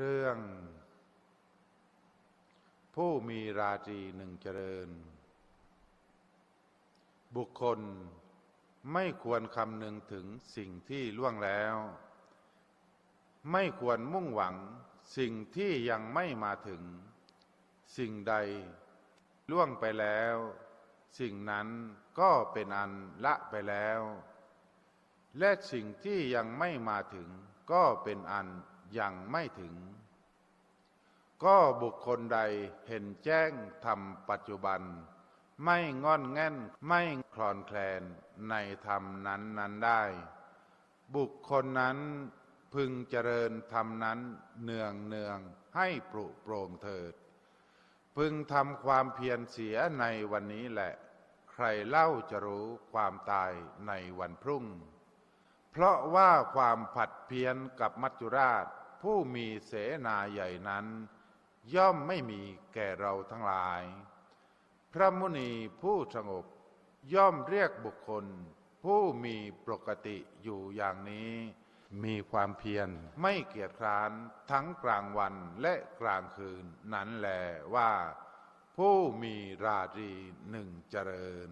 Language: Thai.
เรื่อง ผู้มีราตรีหนึ่งเจริญ บุคคลไม่ควรคำนึงถึงสิ่งที่ล่วงแล้ว ไม่ควรมุ่งหวังสิ่งที่ยังไม่มาถึง สิ่งใดล่วงไปแล้ว สิ่งนั้นก็เป็นอันละไปแล้ว และสิ่งที่ยังไม่มาถึงก็เป็นอัน ยังไม่ถึง ก็บุคคลใดเห็นแจ้งทำปัจจุบัน ไม่งอนแง่นไม่คลอนแคลนในธรรมนั้นนั้นได้ บุคคลนั้นพึงเจริญธรรมนั้นเนืองเนืองให้ปรุโปร่งเถิด พึงทำความเพียรเสียในวันนี้แหละ ใครเล่าจะรู้ความตายในวันพรุ่ง เพราะว่าความผัดเพี้ยนกับมัจจุราช ผู้มีเสนาใหญ่นั้น ย่อมไม่มีแก่เราทั้งหลาย พระมุนีผู้สงบย่อมเรียกบุคคล ผู้มีปกติอยู่อย่างนี้ มีความเพียรไม่เกียจคร้านทั้งกลางวันและกลางคืนนั้นแหลว่า ผู้มีราตรีหนึ่งเจริญ